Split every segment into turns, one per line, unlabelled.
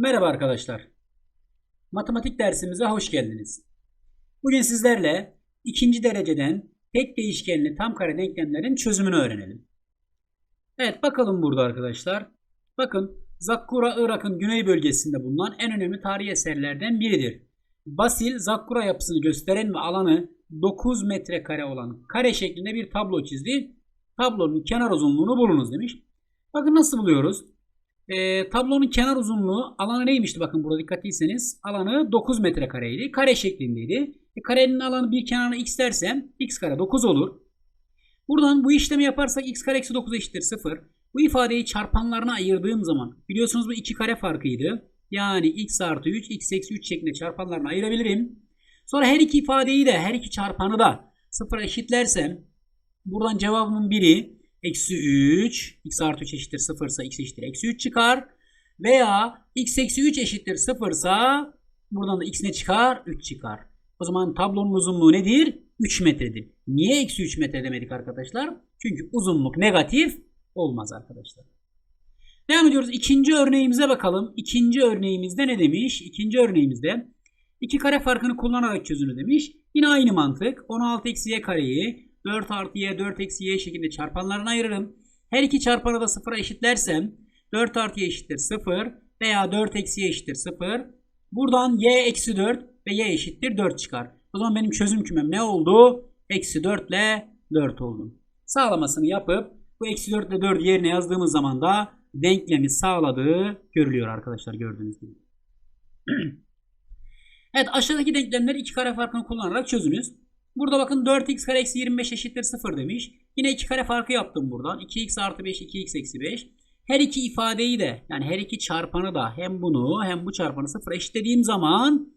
Merhaba arkadaşlar. Matematik dersimize hoş geldiniz. Bugün sizlerle ikinci dereceden tek değişkenli tam kare denklemlerin çözümünü öğrenelim. Evet bakalım burada arkadaşlar. Bakın Zakkura Irak'ın güney bölgesinde bulunan en önemli tarihi eserlerden biridir. Basil Zakkura yapısını gösteren ve alanı 9 metrekare olan kare şeklinde bir tablo çizdi. Tablonun kenar uzunluğunu bulunuz demiş. Bakın nasıl buluyoruz? E, tablonun kenar uzunluğu alanı neymişti? Bakın burada dikkatliyseniz alanı 9 metrekareydi. Kare şeklindeydi. E, karenin alanı bir kenarına x dersem x kare 9 olur. Buradan bu işlemi yaparsak x kare eksi 9 eşittir 0. Bu ifadeyi çarpanlarına ayırdığım zaman biliyorsunuz bu iki kare farkıydı. Yani x artı 3 x eksi 3 şeklinde çarpanlarına ayırabilirim. Sonra her iki ifadeyi de her iki çarpanı da 0'a eşitlersem buradan cevabımın biri eksi 3 x artı 3 eşittir 0 ise x eşittir eksi 3 çıkar. Veya x eksi 3 eşittir 0 ise buradan da x ne çıkar? 3 çıkar. O zaman tablonun uzunluğu nedir? 3 metredir. Niye eksi 3 metre demedik arkadaşlar? Çünkü uzunluk negatif olmaz arkadaşlar. Devam ediyoruz. İkinci örneğimize bakalım. İkinci örneğimizde ne demiş? İkinci örneğimizde iki kare farkını kullanarak çözünür demiş. Yine aynı mantık. 16 eksi y kareyi 4 artı y 4 eksi y şeklinde çarpanlarına ayırırım. Her iki çarpanı da sıfıra eşitlersem 4 artı y eşittir 0 veya 4 eksi y eşittir 0. Buradan y eksi 4 ve y eşittir 4 çıkar. O zaman benim çözüm kümem ne oldu? Eksi 4 ile 4 oldu. Sağlamasını yapıp bu eksi 4 ile 4 yerine yazdığımız zaman da denklemi sağladığı görülüyor arkadaşlar gördüğünüz gibi. evet aşağıdaki denklemleri iki kare farkını kullanarak çözünüz. Burada bakın 4x kare eksi 25 eşittir 0 demiş. Yine iki kare farkı yaptım buradan. 2x artı 5 2x eksi 5. Her iki ifadeyi de yani her iki çarpanı da hem bunu hem bu çarpanı 0 eşitlediğim zaman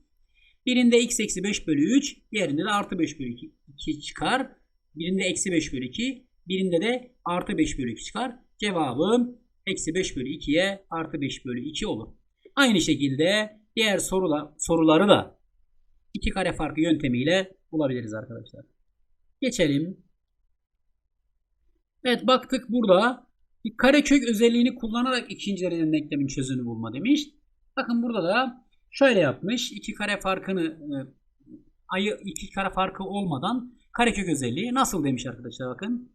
birinde x eksi 5 bölü 3 diğerinde de artı 5 bölü 2, 2 çıkar. Birinde eksi 5 bölü 2 birinde de artı 5 bölü 2 çıkar. Cevabım eksi 5 bölü 2'ye artı 5 bölü 2 olur. Aynı şekilde diğer sorula, soruları da iki kare farkı yöntemiyle bulabiliriz arkadaşlar. Geçelim. Evet baktık burada bir karekök özelliğini kullanarak ikinci dereceden denklemin çözümünü bulma demiş. Bakın burada da şöyle yapmış. İki kare farkını e, ayı iki kare farkı olmadan karekök özelliği nasıl demiş arkadaşlar bakın.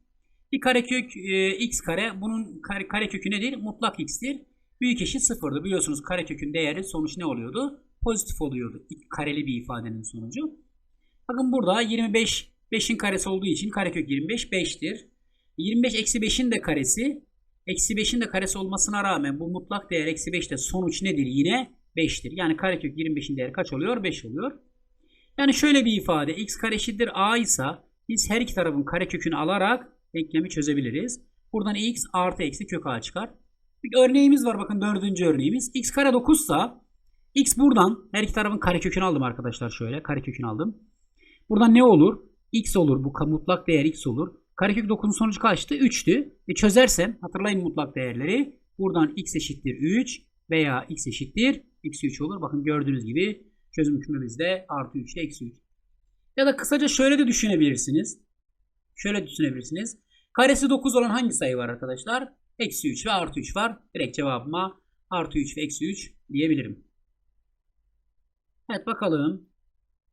Bir karekök e, x kare bunun kare, karekökü nedir? Mutlak x'tir. Büyük eşit sıfırdı. Biliyorsunuz karekökün değeri sonuç ne oluyordu? Pozitif oluyordu. Kareli bir ifadenin sonucu. Bakın burada 25 5'in karesi olduğu için karekök 25 5'tir. 25 eksi 5'in de karesi eksi 5'in de karesi olmasına rağmen bu mutlak değer eksi 5'te sonuç nedir yine? 5'tir. Yani karekök 25'in değeri kaç oluyor? 5 oluyor. Yani şöyle bir ifade x kare eşittir a ise biz her iki tarafın karekökünü alarak denklemi çözebiliriz. Buradan x artı eksi kök a çıkar. Bir örneğimiz var bakın dördüncü örneğimiz. x kare 9 ise x buradan her iki tarafın karekökünü aldım arkadaşlar şöyle karekökünü aldım. Buradan ne olur? x olur bu mutlak değer x olur. Karekök 9'un sonucu kaçtı? 3'tü. E çözersem hatırlayın mutlak değerleri. Buradan x eşittir 3 veya x eşittir eksi 3 olur. Bakın gördüğünüz gibi çözüm kümemizde artı 3 ile eksi 3. Ya da kısaca şöyle de düşünebilirsiniz. Şöyle düşünebilirsiniz. Karesi 9 olan hangi sayı var arkadaşlar? Eksi 3 ve artı 3 var. Direkt cevabıma artı 3 ve eksi 3 diyebilirim. Evet bakalım.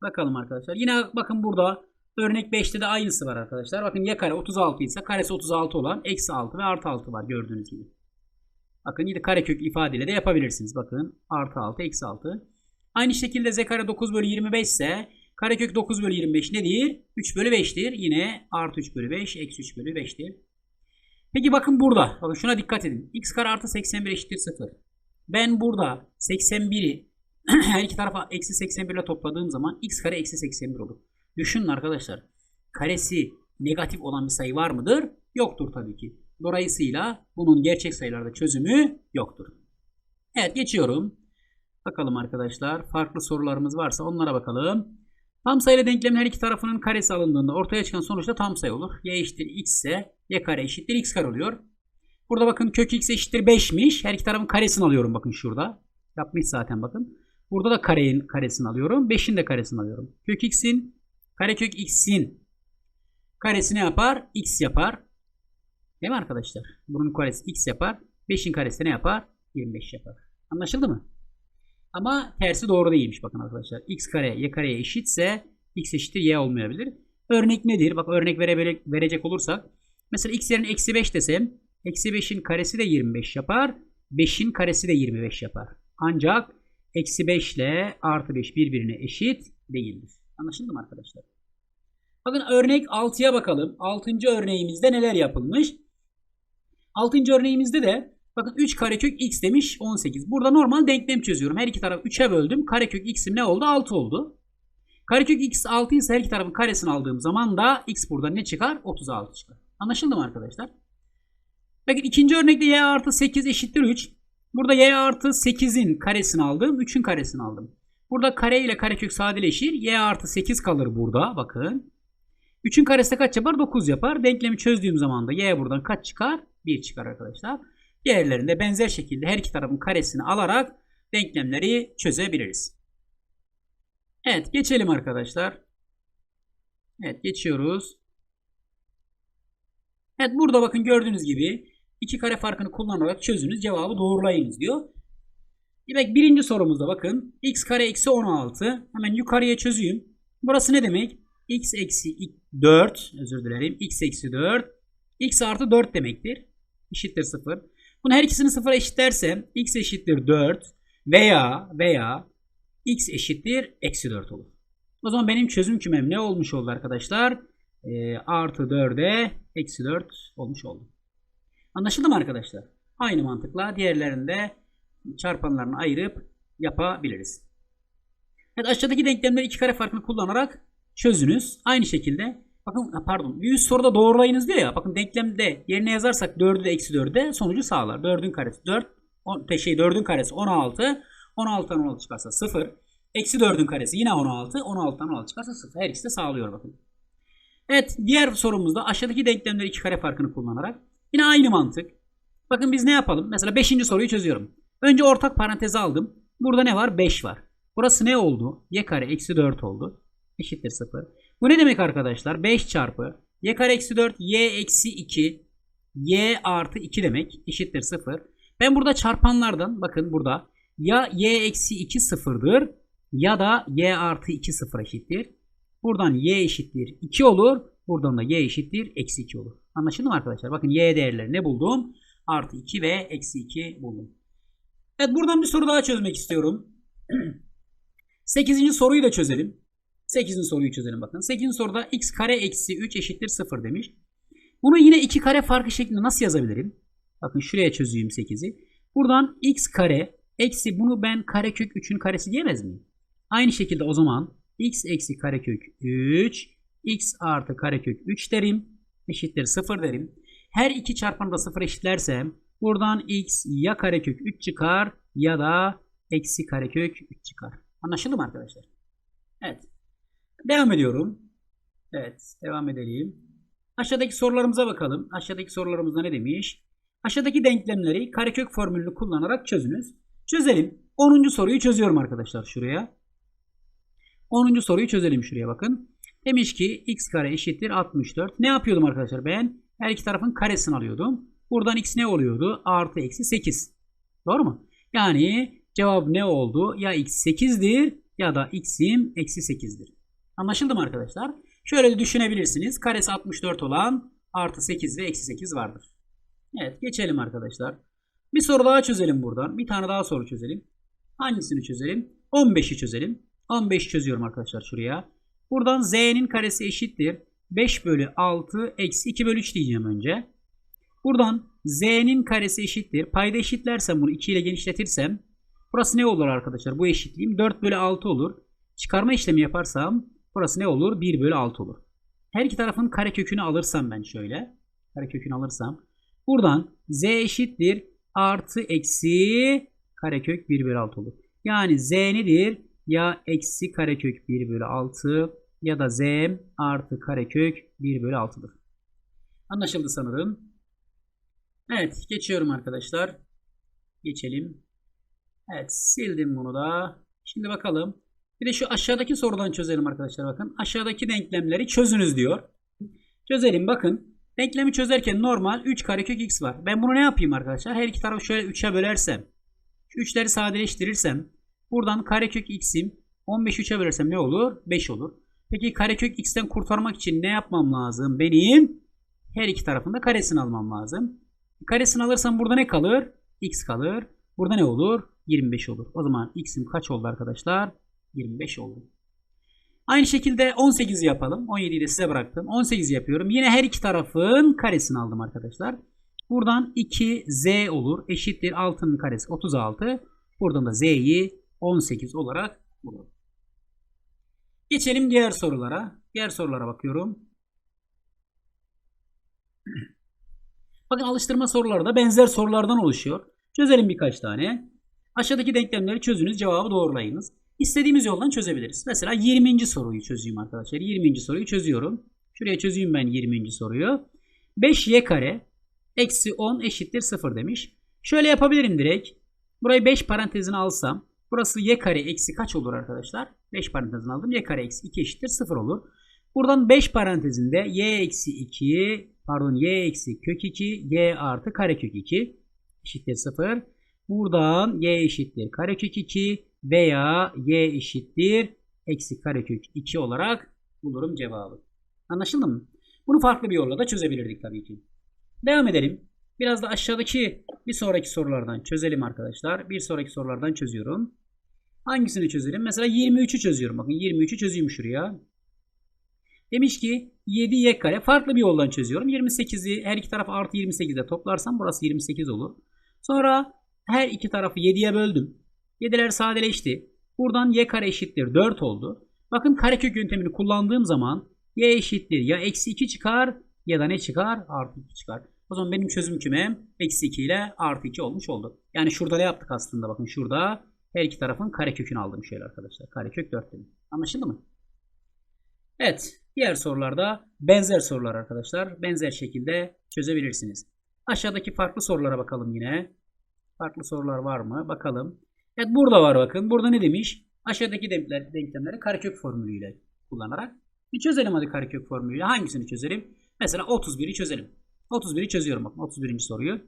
Bakalım arkadaşlar. Yine bakın burada örnek 5'te de aynısı var arkadaşlar. Bakın y kare 36 ise karesi 36 olan eksi 6 ve artı 6 var gördüğünüz gibi. Bakın yine karekök ifadeyle de yapabilirsiniz. Bakın artı 6 eksi 6. Aynı şekilde z kare 9 bölü 25 ise karekök 9 bölü 25 nedir? 3 bölü 5'tir. Yine artı 3 bölü 5 eksi 3 bölü 5'tir. Peki bakın burada. Bakın şuna dikkat edin. x kare artı 81 eşittir 0. Ben burada 81'i her iki tarafa eksi 81 ile topladığım zaman x kare eksi 81 olur. Düşünün arkadaşlar. Karesi negatif olan bir sayı var mıdır? Yoktur tabii ki. Dolayısıyla bunun gerçek sayılarda çözümü yoktur. Evet geçiyorum. Bakalım arkadaşlar. Farklı sorularımız varsa onlara bakalım. Tam sayılı denklemin her iki tarafının karesi alındığında ortaya çıkan sonuçta tam sayı olur. y eşittir x ise y kare eşittir x kare oluyor. Burada bakın kök x eşittir 5'miş. Her iki tarafın karesini alıyorum bakın şurada. Yapmış zaten bakın. Burada da karenin karesini alıyorum. 5'in de karesini alıyorum. Kök x'in karekök x'in karesi ne yapar? x yapar. Değil mi arkadaşlar? Bunun karesi x yapar. 5'in karesi ne yapar? 25 yapar. Anlaşıldı mı? Ama tersi doğru değilmiş bakın arkadaşlar. x kare y kareye eşitse x eşittir y olmayabilir. Örnek nedir? Bak örnek vere, verecek olursak. Mesela x yerine eksi 5 desem eksi 5'in karesi de 25 yapar. 5'in karesi de 25 yapar. Ancak eksi 5 ile artı 5 birbirine eşit değildir. Anlaşıldı mı arkadaşlar? Bakın örnek 6'ya bakalım. 6. örneğimizde neler yapılmış? 6. örneğimizde de bakın 3 karekök x demiş 18. Burada normal denklem çözüyorum. Her iki tarafı 3'e böldüm. Karekök x'im ne oldu? 6 oldu. Karekök x 6 ise her iki tarafın karesini aldığım zaman da x burada ne çıkar? 36 çıkar. Anlaşıldı mı arkadaşlar? Bakın ikinci örnekte y artı 8 eşittir 3. Burada y artı 8'in karesini aldım. 3'ün karesini aldım. Burada kare ile karekök sadeleşir. y artı 8 kalır burada. Bakın. 3'ün karesi kaç yapar? 9 yapar. Denklemi çözdüğüm zaman da y buradan kaç çıkar? 1 çıkar arkadaşlar. Diğerlerinde benzer şekilde her iki tarafın karesini alarak denklemleri çözebiliriz. Evet geçelim arkadaşlar. Evet geçiyoruz. Evet burada bakın gördüğünüz gibi iki kare farkını kullanarak çözünüz cevabı doğrulayınız diyor. Demek birinci sorumuzda bakın x kare eksi 16 hemen yukarıya çözeyim. Burası ne demek? x eksi 4 özür dilerim x eksi 4 x artı 4 demektir. Eşittir 0. Bunu her ikisini 0'a eşitlersem x eşittir 4 veya veya x eşittir eksi 4 olur. O zaman benim çözüm kümem ne olmuş oldu arkadaşlar? E, artı 4'e eksi 4 olmuş oldu. Anlaşıldı mı arkadaşlar? Aynı mantıkla diğerlerinde çarpanlarını ayırıp yapabiliriz. Evet aşağıdaki denklemleri iki kare farkını kullanarak çözünüz. Aynı şekilde bakın pardon 100 soruda doğrulayınız diyor ya. Bakın denklemde yerine yazarsak 4'ü de eksi 4'ü de sonucu sağlar. 4'ün karesi 4 on, şey 4'ün karesi 16 16'dan 16 çıkarsa 0. Eksi 4'ün karesi yine 16. 16'dan 16 çıkarsa 0. Her ikisi de sağlıyor bakın. Evet diğer sorumuzda aşağıdaki denklemleri iki kare farkını kullanarak yine aynı mantık. Bakın biz ne yapalım? Mesela 5. soruyu çözüyorum. Önce ortak paranteze aldım. Burada ne var? 5 var. Burası ne oldu? Y kare eksi 4 oldu. Eşittir 0. Bu ne demek arkadaşlar? 5 çarpı y kare eksi 4 y eksi 2 y artı 2 demek. Eşittir 0. Ben burada çarpanlardan bakın burada ya y eksi 2 sıfırdır ya da y artı 2 sıfır eşittir. Buradan y eşittir 2 olur. Buradan da y eşittir eksi 2 olur. Anlaşıldı mı arkadaşlar? Bakın y değerleri ne buldum? Artı 2 ve eksi 2 buldum. Evet buradan bir soru daha çözmek istiyorum. 8. soruyu da çözelim. 8. soruyu çözelim bakın. 8. soruda x kare eksi 3 eşittir 0 demiş. Bunu yine iki kare farkı şeklinde nasıl yazabilirim? Bakın şuraya çözeyim 8'i. Buradan x kare eksi bunu ben karekök 3'ün karesi diyemez miyim? Aynı şekilde o zaman x eksi karekök 3 x artı karekök 3 derim. Eşittir 0 derim. Her iki çarpanı da 0 eşitlersem buradan x ya karekök 3 çıkar ya da eksi karekök 3 çıkar. Anlaşıldı mı arkadaşlar? Evet. Devam ediyorum. Evet. Devam edelim. Aşağıdaki sorularımıza bakalım. Aşağıdaki sorularımızda ne demiş? Aşağıdaki denklemleri karekök formülünü kullanarak çözünüz. Çözelim. 10. soruyu çözüyorum arkadaşlar şuraya. 10. soruyu çözelim şuraya bakın. Demiş ki x kare eşittir 64. Ne yapıyordum arkadaşlar ben? Her iki tarafın karesini alıyordum. Buradan x ne oluyordu? Artı eksi 8. Doğru mu? Yani cevap ne oldu? Ya x 8'dir ya da x'im eksi 8'dir. Anlaşıldı mı arkadaşlar? Şöyle düşünebilirsiniz. Karesi 64 olan artı 8 ve eksi 8 vardır. Evet geçelim arkadaşlar. Bir soru daha çözelim buradan. Bir tane daha soru çözelim. Hangisini çözelim? 15'i çözelim. 15 çözüyorum arkadaşlar şuraya. Buradan z'nin karesi eşittir. 5 bölü 6 eksi 2 bölü 3 diyeceğim önce. Buradan z'nin karesi eşittir. Payda eşitlersem bunu 2 ile genişletirsem burası ne olur arkadaşlar? Bu eşitliğim 4 bölü 6 olur. Çıkarma işlemi yaparsam burası ne olur? 1 bölü 6 olur. Her iki tarafın kare kökünü alırsam ben şöyle. Kare kökünü alırsam. Buradan z eşittir. Artı eksi karekök 1 bölü 6 olur. Yani z nedir? Ya eksi karekök 1 bölü 6 ya da z artı karekök 1 bölü 6'dır. Anlaşıldı sanırım. Evet geçiyorum arkadaşlar. Geçelim. Evet sildim bunu da. Şimdi bakalım. Bir de şu aşağıdaki sorudan çözelim arkadaşlar bakın. Aşağıdaki denklemleri çözünüz diyor. Çözelim bakın. Denklemi çözerken normal 3 karekök x var. Ben bunu ne yapayım arkadaşlar? Her iki tarafı şöyle 3'e bölersem. Şu 3'leri sadeleştirirsem. Buradan karekök x'im 15 3'e bölersem ne olur? 5 olur. Peki karekök x'ten kurtarmak için ne yapmam lazım? Benim her iki tarafında karesini almam lazım. Karesini alırsam burada ne kalır? x kalır. Burada ne olur? 25 olur. O zaman x'im kaç oldu arkadaşlar? 25 oldu. Aynı şekilde 18 yapalım. 17'yi de size bıraktım. 18 yapıyorum. Yine her iki tarafın karesini aldım arkadaşlar. Buradan 2z olur. Eşittir 6'nın karesi 36. Buradan da z'yi 18 olarak bulurum. Geçelim diğer sorulara. Diğer sorulara bakıyorum. Bakın alıştırma soruları da benzer sorulardan oluşuyor. Çözelim birkaç tane. Aşağıdaki denklemleri çözünüz, cevabı doğrulayınız. İstediğimiz yoldan çözebiliriz. Mesela 20. soruyu çözeyim arkadaşlar. 20. soruyu çözüyorum. Şuraya çözeyim ben 20. soruyu. 5y kare eksi 10 eşittir 0 demiş. Şöyle yapabilirim direkt. Burayı 5 parantezine alsam. Burası y kare eksi kaç olur arkadaşlar? 5 parantezine aldım. y kare eksi 2 eşittir 0 olur. Buradan 5 parantezinde y eksi 2 pardon y eksi kök 2 y artı karekök 2 eşittir 0. Buradan y eşittir karekök 2 veya y eşittir eksi karekök 2 olarak bulurum cevabı. Anlaşıldı mı? Bunu farklı bir yolla da çözebilirdik tabii ki. Devam edelim. Biraz da aşağıdaki bir sonraki sorulardan çözelim arkadaşlar. Bir sonraki sorulardan çözüyorum. Hangisini çözelim? Mesela 23'ü çözüyorum. Bakın 23'ü çözeyim şuraya. Demiş ki 7y kare farklı bir yoldan çözüyorum. 28'i her iki taraf artı 28'de toplarsam burası 28 olur. Sonra her iki tarafı 7'ye böldüm. 7'ler sadeleşti. Buradan y kare eşittir 4 oldu. Bakın karekök yöntemini kullandığım zaman y eşittir ya eksi 2 çıkar ya da ne çıkar? Artı 2 çıkar. O zaman benim çözüm kümem eksi 2 ile artı 2 olmuş oldu. Yani şurada ne yaptık aslında? Bakın şurada her iki tarafın karekökünü aldım şöyle arkadaşlar. Karekök 4 dedim. Anlaşıldı mı? Evet. Diğer sorularda benzer sorular arkadaşlar. Benzer şekilde çözebilirsiniz. Aşağıdaki farklı sorulara bakalım yine. Farklı sorular var mı? Bakalım. Evet burada var bakın. Burada ne demiş? Aşağıdaki denkler, denklemleri karekök formülüyle kullanarak. Bir çözelim hadi karekök formülüyle. Hangisini çözelim? Mesela 31'i çözelim. 31'i çözüyorum bakın 31. soruyu.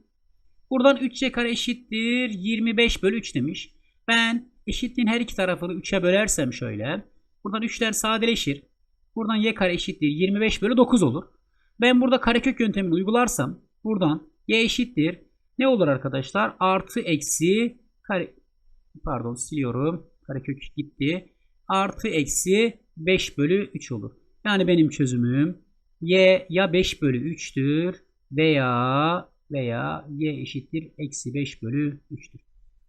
Buradan 3y kare eşittir 25 bölü 3 demiş. Ben eşitliğin her iki tarafını 3'e bölersem şöyle. Buradan 3'ler sadeleşir. Buradan y kare eşittir 25 bölü 9 olur. Ben burada karekök yöntemini uygularsam buradan y eşittir ne olur arkadaşlar? Artı eksi kare pardon siliyorum. Karekök gitti. Artı eksi 5 bölü 3 olur. Yani benim çözümüm y ya 5 bölü 3'tür veya veya y eşittir eksi 5 bölü 3'tür.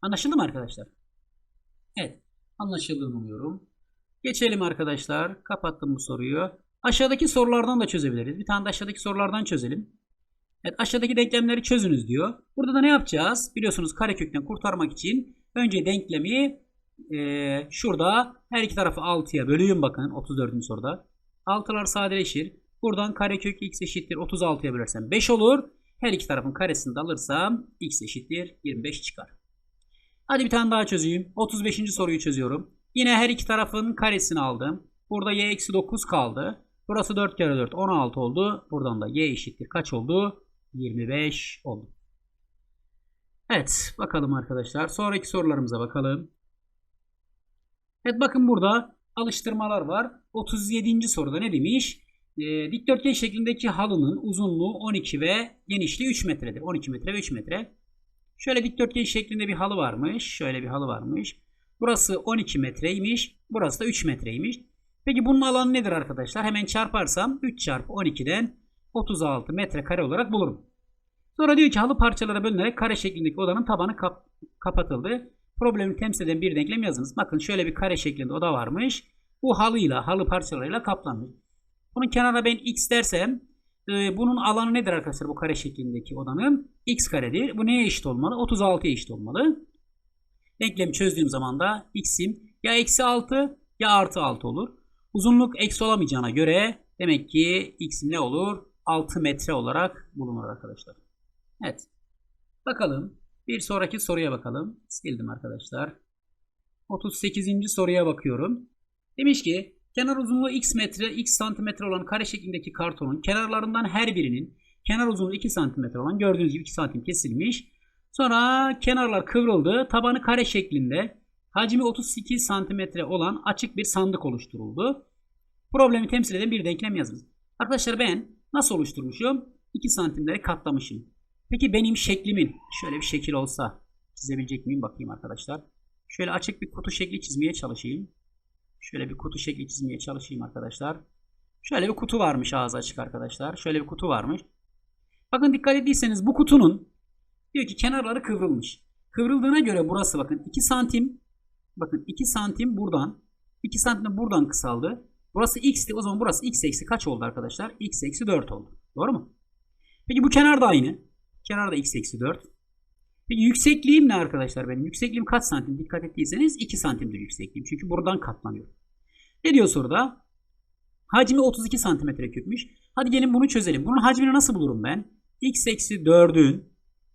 Anlaşıldı mı arkadaşlar? Evet. Anlaşıldığını umuyorum. Geçelim arkadaşlar. Kapattım bu soruyu. Aşağıdaki sorulardan da çözebiliriz. Bir tane de aşağıdaki sorulardan çözelim. Evet aşağıdaki denklemleri çözünüz diyor. Burada da ne yapacağız? Biliyorsunuz karekökten kurtarmak için önce denklemi e, şurada her iki tarafı 6'ya bölüyorum bakın 34. soruda. 6'lar sadeleşir. Buradan karekök x eşittir 36'ya bölersem 5 olur. Her iki tarafın karesini de alırsam x eşittir 25 çıkar. Hadi bir tane daha çözeyim. 35. soruyu çözüyorum. Yine her iki tarafın karesini aldım. Burada y eksi 9 kaldı. Burası 4 kere 4 16 oldu. Buradan da y eşittir kaç oldu? 25 oldu. Evet bakalım arkadaşlar. Sonraki sorularımıza bakalım. Evet bakın burada alıştırmalar var. 37. soruda ne demiş? E, dikdörtgen şeklindeki halının uzunluğu 12 ve genişliği 3 metredir. 12 metre ve 3 metre. Şöyle dikdörtgen şeklinde bir halı varmış. Şöyle bir halı varmış. Burası 12 metreymiş. Burası da 3 metreymiş. Peki bunun alanı nedir arkadaşlar? Hemen çarparsam 3 çarpı 12'den 36 metrekare olarak bulurum. Sonra diyor ki halı parçalara bölünerek kare şeklindeki odanın tabanı kap kapatıldı. Problemi temsil eden bir denklem yazınız. Bakın şöyle bir kare şeklinde oda varmış. Bu halıyla, halı parçalarıyla kaplanmış. Bunun kenarına ben x dersem e, bunun alanı nedir arkadaşlar bu kare şeklindeki odanın? x karedir. Bu neye eşit olmalı? 36'ya eşit olmalı. Denklemi çözdüğüm zaman da x'im ya eksi 6 ya artı 6 olur. Uzunluk eksi olamayacağına göre demek ki x'im ne olur? 6 metre olarak bulunur arkadaşlar. Evet. Bakalım. Bir sonraki soruya bakalım. Sildim arkadaşlar. 38. soruya bakıyorum. Demiş ki kenar uzunluğu x metre, x santimetre olan kare şeklindeki kartonun kenarlarından her birinin kenar uzunluğu 2 santimetre olan gördüğünüz gibi 2 santim kesilmiş. Sonra kenarlar kıvrıldı. Tabanı kare şeklinde. hacmi 32 santimetre olan açık bir sandık oluşturuldu. Problemi temsil eden bir denklem yazınız. Arkadaşlar ben nasıl oluşturmuşum? 2 santimleri katlamışım. Peki benim şeklimin şöyle bir şekil olsa çizebilecek miyim bakayım arkadaşlar. Şöyle açık bir kutu şekli çizmeye çalışayım. Şöyle bir kutu şekli çizmeye çalışayım arkadaşlar. Şöyle bir kutu varmış ağzı açık arkadaşlar. Şöyle bir kutu varmış. Bakın dikkat ettiyseniz bu kutunun diyor ki kenarları kıvrılmış. Kıvrıldığına göre burası bakın 2 santim. Bakın 2 santim buradan. 2 santim buradan kısaldı. Burası x'ti. O zaman burası x eksi kaç oldu arkadaşlar? x eksi 4 oldu. Doğru mu? Peki bu kenar da aynı. Kenar da x eksi 4. Peki yüksekliğim ne arkadaşlar benim? Yüksekliğim kaç santim? Dikkat ettiyseniz 2 santimdir yüksekliğim. Çünkü buradan katlanıyor. Ne diyor soruda? Hacmi 32 santimetre küpmüş. Hadi gelin bunu çözelim. Bunun hacmini nasıl bulurum ben? x eksi 4'ün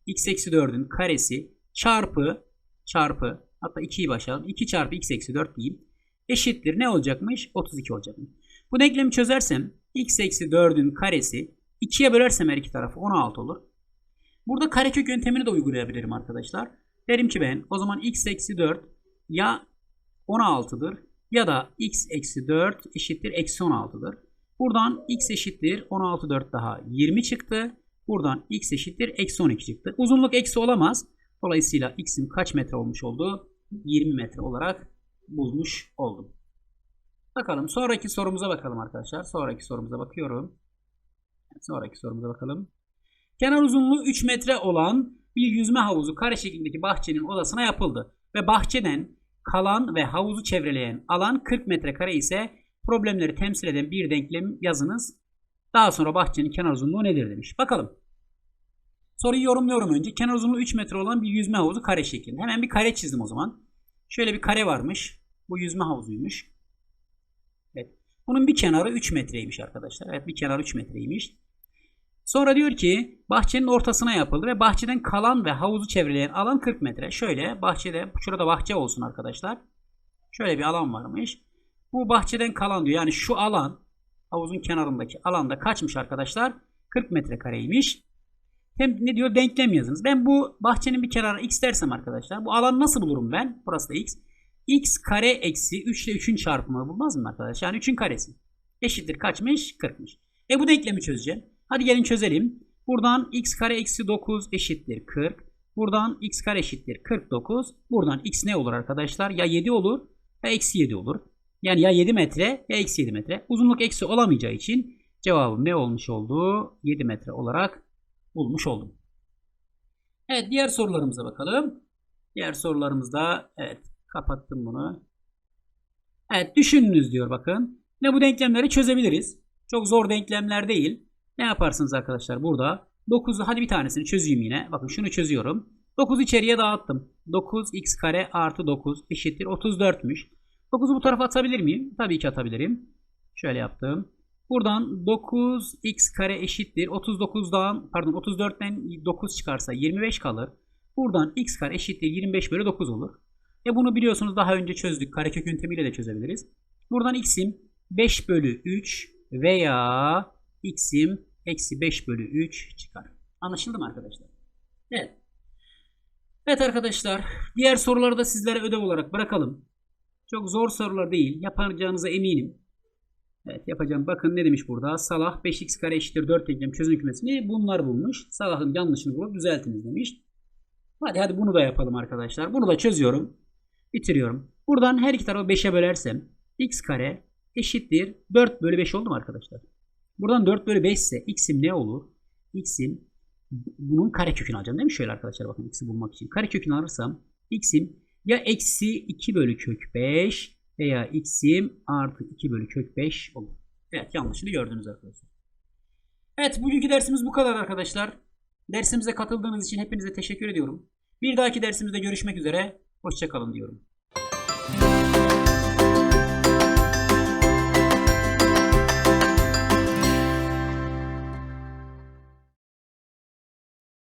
x eksi 4'ün karesi çarpı çarpı hatta 2'yi başlayalım. 2 çarpı x eksi 4 diyeyim. Eşittir ne olacakmış? 32 olacakmış. Bu denklemi çözersem x eksi 4'ün karesi 2'ye bölersem her iki tarafı 16 olur. Burada karekök yöntemini de uygulayabilirim arkadaşlar. Derim ki ben o zaman x eksi 4 ya 16'dır ya da x eksi 4 eşittir eksi 16'dır. Buradan x eşittir 16 4 daha 20 çıktı. Buradan x eşittir eksi 12 çıktı. Uzunluk eksi olamaz. Dolayısıyla x'im kaç metre olmuş oldu? 20 metre olarak bulmuş oldum. Bakalım sonraki sorumuza bakalım arkadaşlar. Sonraki sorumuza bakıyorum. Sonraki sorumuza bakalım. Kenar uzunluğu 3 metre olan bir yüzme havuzu kare şeklindeki bahçenin odasına yapıldı. Ve bahçeden kalan ve havuzu çevreleyen alan 40 metrekare ise problemleri temsil eden bir denklem yazınız. Daha sonra bahçenin kenar uzunluğu nedir demiş. Bakalım. Soruyu yorumluyorum önce. Kenar uzunluğu 3 metre olan bir yüzme havuzu kare şeklinde. Hemen bir kare çizdim o zaman. Şöyle bir kare varmış. Bu yüzme havuzuymuş. Evet. Bunun bir kenarı 3 metreymiş arkadaşlar. Evet bir kenarı 3 metreymiş. Sonra diyor ki bahçenin ortasına yapıldı ve bahçeden kalan ve havuzu çevreleyen alan 40 metre. Şöyle bahçede şurada bahçe olsun arkadaşlar. Şöyle bir alan varmış. Bu bahçeden kalan diyor. Yani şu alan havuzun kenarındaki alanda kaçmış arkadaşlar? 40 metrekareymiş. Hem ne diyor? Denklem yazınız. Ben bu bahçenin bir kenarına x dersem arkadaşlar. Bu alanı nasıl bulurum ben? Burası da x. x kare eksi 3 ile 3'ün çarpımı bulmaz mı arkadaşlar? Yani 3'ün karesi. Eşittir kaçmış? 40'mış. E bu denklemi çözeceğim. Hadi gelin çözelim. Buradan x kare eksi 9 eşittir 40. Buradan x kare eşittir 49. Buradan x ne olur arkadaşlar? Ya 7 olur ya eksi 7 olur. Yani ya 7 metre ya eksi 7 metre. Uzunluk eksi olamayacağı için cevabım ne olmuş oldu? 7 metre olarak bulmuş oldum. Evet diğer sorularımıza bakalım. Diğer sorularımızda evet kapattım bunu. Evet düşününüz diyor bakın. Ne bu denklemleri çözebiliriz. Çok zor denklemler değil. Ne yaparsınız arkadaşlar burada? 9'u hadi bir tanesini çözeyim yine. Bakın şunu çözüyorum. 9 içeriye dağıttım. 9x kare artı 9 eşittir 34'müş. 9'u bu tarafa atabilir miyim? Tabii ki atabilirim. Şöyle yaptım. Buradan 9x kare eşittir. 39'dan pardon 34'ten 9 çıkarsa 25 kalır. Buradan x kare eşittir 25 bölü 9 olur. E bunu biliyorsunuz daha önce çözdük. Karekök yöntemiyle de çözebiliriz. Buradan x'im 5 bölü 3 veya x'im eksi 5 bölü 3 çıkar. Anlaşıldı mı arkadaşlar? Evet. Evet arkadaşlar. Diğer soruları da sizlere ödev olarak bırakalım. Çok zor sorular değil. Yapacağınıza eminim. Evet yapacağım. Bakın ne demiş burada? Salah 5x kare eşittir 4 denklem çözüm kümesini bunlar bulmuş. Salah'ın yanlışını bulup düzeltiniz demiş. Hadi hadi bunu da yapalım arkadaşlar. Bunu da çözüyorum. Bitiriyorum. Buradan her iki tarafı 5'e bölersem x kare eşittir 4 bölü 5 oldu mu arkadaşlar? Buradan 4 bölü 5 ise x'im ne olur? x'im bunun kare kökünü alacağım değil mi? Şöyle arkadaşlar bakın x'i bulmak için. Kare kökünü alırsam x'im ya eksi 2 bölü kök 5 veya x'im artı 2 bölü kök 5 olur. Evet yanlışını gördünüz arkadaşlar. Evet bugünkü dersimiz bu kadar arkadaşlar. Dersimize katıldığınız için hepinize teşekkür ediyorum. Bir dahaki dersimizde görüşmek üzere. Hoşçakalın diyorum.